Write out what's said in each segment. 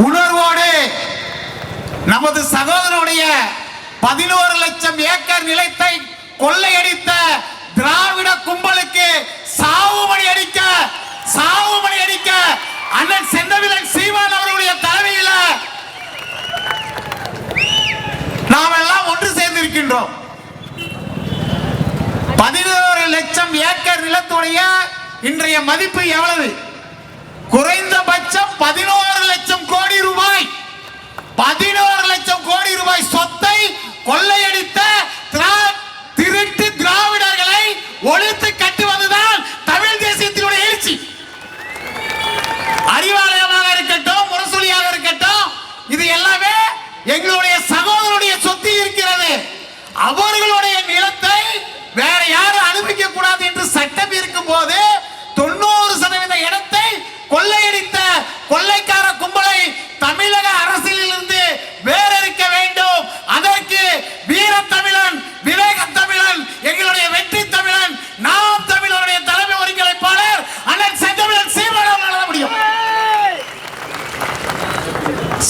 உணர்வோடு நமது சகோதரனுடைய பதினோரு லட்சம் ஏக்கர் நிலத்தை கொள்ளையடித்த திராவிட கும்பலுக்கு சாவுமணி அடிக்க சாவுமணி அடிக்க அண்ணன் செந்தவிலன் சீமான் அவர்களுடைய தலைமையில நாம் எல்லாம் ஒன்று சேர்ந்திருக்கின்றோம். பதினோரு லட்சம் ஏக்கர் நிலத்துடைய இன்றைய மதிப்பு எவ்வளவு? குறைந்த பதினோரு லட்சம் கோடி ரூபாய் சொத்தை கொள்ளையடித்த திருட்டு திராவிடர்களை ஒழித்து கட்டுவதுதான் தமிழ் தேசியத்தினுடைய எழுச்சி. அறிவாலயமாக இருக்கட்டும் முரசொலியாக இருக்கட்டும் இது எல்லாமே எங்களுடைய சகோதரனுடைய சொத்து இருக்கிறது. அவர்களுடைய நிலத்தை வேற யாரும் அனுபவிக்க கூடாது என்று சட்டம் இருக்கும் போது தொண்ணூறு சதவீத இடத்தை கொள்ளையடித்த கொள்ளைக்கார கும்பலை தமிழக அரசியலில் இருந்து வேறறுக்க வேண்டும் அதற்கு வீர தமிழன் விவேக தமிழன் எங்களுடைய வெற்றி தமிழன் நாம் தமிழருடைய தலைமை ஒருங்கிணைப்பாளர் அண்ணன் செந்தமிழன் சீமான் அவர்களால் முடியும்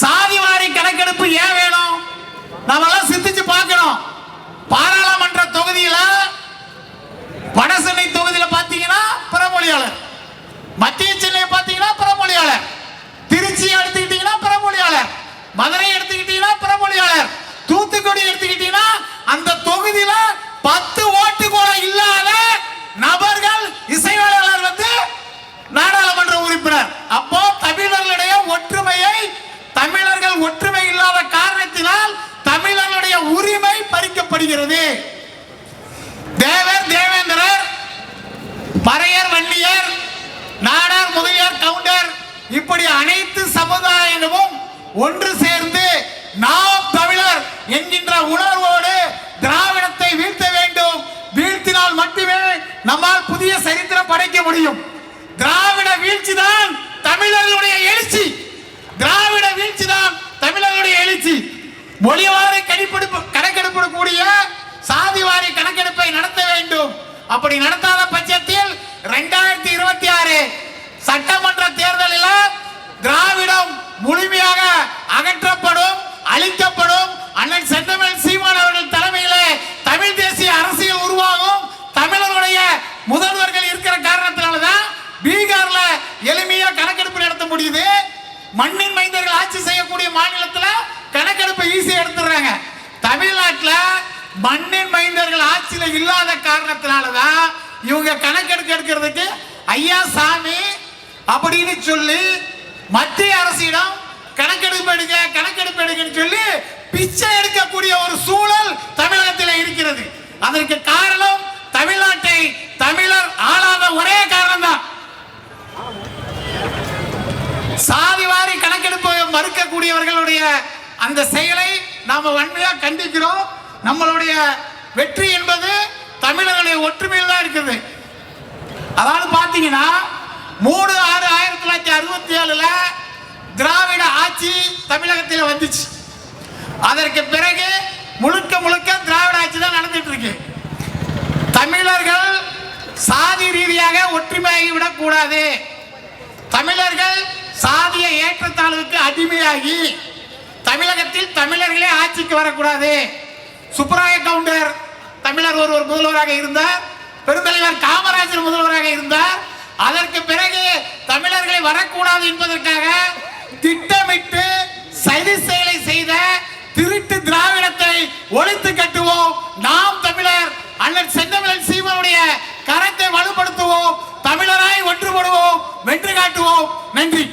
சாதிவாரி கணக்கெடுப்பு ஏன் வேணும் நாம எல்லாம் சிந்திச்சு பார்க்கணும் பாராளுமன்ற தொகுதியில வடசென்னை தொகுதியில பாத்தீங்கன்னா பிறமொழியாளர். மத்திய சென்னை பாத்தீங்கன்னா பிறமொழியாளர். திருச்சி எடுத்துக்கிட்டீங்கன்னா பிறமொழியாளர். மதுரை எடுத்துக்கிட்டீங்கன்னா பிறமொழியாளர். தூத்துக்குடி எடுத்துக்கிட்டீங்கன்னா அந்த தொகுதியில பத்து பறிக்கப்படுகிறது தேவர் தேவேந்திரர் பறையர் வன்னியர் நாடார் முதலியார் கவுண்டர் இப்படி அனைத்து சமுதாயமும் ஒன்று சேர்ந்து நாம் தமிழர் என்கின்ற உணர்வோடு திராவிடத்தை வீழ்த்த வேண்டும். வீழ்த்தினால் மட்டுமே நம்மால் புதிய சரித்திரம் படைக்க முடியும். திராவிட வீழ்ச்சி தான் தமிழர்களுடைய எழுச்சி. திராவிட வீழ்ச்சி தான் தமிழர்களுடைய எழுச்சி. மொழிவாரி கணிப்பெடுப்பு கணக்கெடுப்பிடக்கூடிய சாதிவாரி கணக்கெடுப்பை நடத்த வேண்டும். அப்படி நடத்தாத பட்சத்தில் இரண்டாயிரத்தி இருபத்தி ஆறு சட்டமன்ற தேர்தலில் திராவிடம் முழுமையாக அகற்றப்படும் அழிக்கப்படும். அண்ணன் செந்தமிழ் சீமான் அவர்கள் தலைமையிலே தமிழ் தேசிய அரசியல் உருவாகும். தமிழர்களுடைய முதல்வர்கள் இருக்கிற காரணத்தினாலதான் பீகார்ல எளிமையா கணக்கெடுப்பு நடத்த முடியுது. மண்ணின் மைந்தர்கள் ஆட்சி செய்யக்கூடிய மாநிலத்தில் கணக்கெடுப்பை ஈஸியாக எடுத்துடுறாங்க. தமிழ்நாட்டில் மண்ணின் மைந்தர்கள் ஆட்சியில் இல்லாத காரணத்தினாலதான் இவங்க கணக்கெடுக்க எடுக்கிறதுக்கு ஐயா சாமி அப்படின்னு சொல்லி மத்திய அரசிடம் கணக்கெடுப்பு எடுங்க கணக்கெடுப்பு எடுங்கன்னு சொல்லி பிச்சை எடுக்கக்கூடிய ஒரு சூழல் தமிழகத்தில் இருக்கிறது. அதற்கு காரணம் தமிழ்நாட்டை தமிழர் ஆளாத ஒரே காரணம் தான் சாதிவாரி கணக்கெடுப்பு மறுக்கக்கூடியவர்களுடைய அந்த செயலை நாம வன்மையா கண்டிக்கிறோம். நம்மளுடைய வெற்றி என்பது தமிழர்களுடைய ஒற்றுமையில் தான் இருக்குது. அதாவது பார்த்தீங்கன்னா மூணு ஆறு ஆயிரத்தி தொள்ளாயிரத்தி அறுபத்தி ஏழுல திராவிட ஆட்சி தமிழகத்தில் வந்துச்சு. அதற்கு பிறகு முழுக்க முழுக்க திராவிட ஆட்சி தான் நடந்துட்டு இருக்கு. தமிழர்கள் சாதி ரீதியாக ஒற்றுமையாகி விடக்கூடாது. தமிழர்கள் சாதிய ஏற்றத்தாழ்வுக்கு அடிமையாகி தமிழகத்தில் தமிழர்களே ஆட்சிக்கு வரக்கூடாது. சுப்பராய கவுண்டர் தமிழர் ஒருவர் முதல்வராக இருந்தார் பெருந்தலைவர் காமராஜர் முதல்வராக இருந்தார். அதற்கு பிறகு தமிழர்களை வரக்கூடாது என்பதற்காக திட்டமிட்டு சதி செயலை செய்த திருட்டு திராவிடத்தை ஒழித்து கட்டுவோம். நாம் தமிழர் அண்ணன் செந்தமிழன் சீமனுடைய கரத்தை வலுப்படுத்துவோம். தமிழராய் ஒன்றுபடுவோம். வென்று காட்டுவோம். நன்றி.